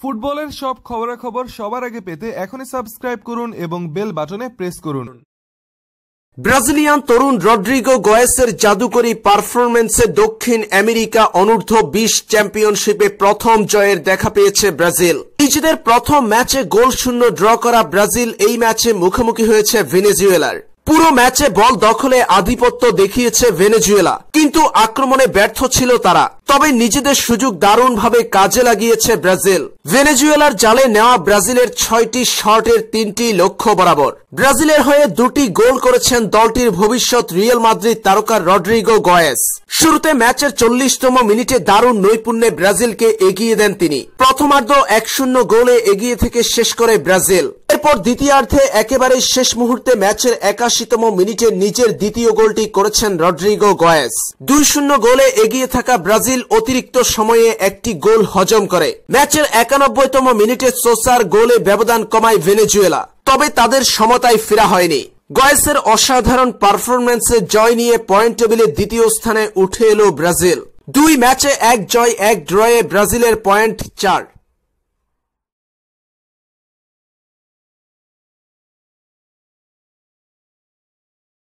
ফুটবলের সব খবরাখবর সবার আগে পেতে এখনই সাবস্ক্রাইব করুন এবং বেল বাটনে প্রেস করুন। ব্রাজিলিয়ান তরুণ রড্রিগো গয়েসের জাদুকরী পারফরমেন্সে দক্ষিণ আমেরিকা অনূর্ধ্ব বিশ চ্যাম্পিয়নশিপে প্রথম জয়ের দেখা পেয়েছে ব্রাজিল। নিজেদের প্রথম ম্যাচে গোল শূন্য ড্র করা ব্রাজিল এই ম্যাচে মুখোমুখি হয়েছে ভেনেজুয়েলার। পুরো ম্যাচে বল দখলে আধিপত্য দেখিয়েছে ভেনেজুয়েলা। কিন্তু আক্রমণে ব্যর্থ ছিল তারা। তবে নিজেদের সুযোগ দারুণভাবে কাজে লাগিয়েছে ব্রাজিল। ভেনেজুয়েলার জালে নেওয়া ব্রাজিলের ছয়টি শটের তিনটি লক্ষ্য বরাবর। ব্রাজিলের হয়ে দুটি গোল করেছেন দলটির ভবিষ্যৎ রিয়েল মাদ্রিদ তারকা রড্রিগো গয়েস। শুরুতে ম্যাচের চল্লিশতম মিনিটে দারুণ নৈপুণ্যে ব্রাজিলকে এগিয়ে দেন তিনি। প্রথমার্ধ এক শূন্য গোলে এগিয়ে থেকে শেষ করে ব্রাজিল। এরপর দ্বিতীয়ার্ধে একেবারে শেষ মুহূর্তে ম্যাচের একাশিতম মিনিটে নিজের দ্বিতীয় গোলটি করেছেন রড্রিগো গয়েস। দুই শূন্য গোলে এগিয়ে থাকা ব্রাজিল অতিরিক্ত সময়ে একটি গোল হজম করে। ম্যাচের একানব্বইতম মিনিটে সোসার গোলে ব্যবধান কমায় ভেনেজুয়েলা। তবে তাদের সমতায় ফেরা হয়নি। গয়েসের অসাধারণ পারফরম্যান্সে জয় নিয়ে পয়েন্ট টেবিলে দ্বিতীয় স্থানে উঠে এলো ব্রাজিল। দুই ম্যাচে এক জয়, এক ড্রয়ে ব্রাজিলের পয়েন্ট চার।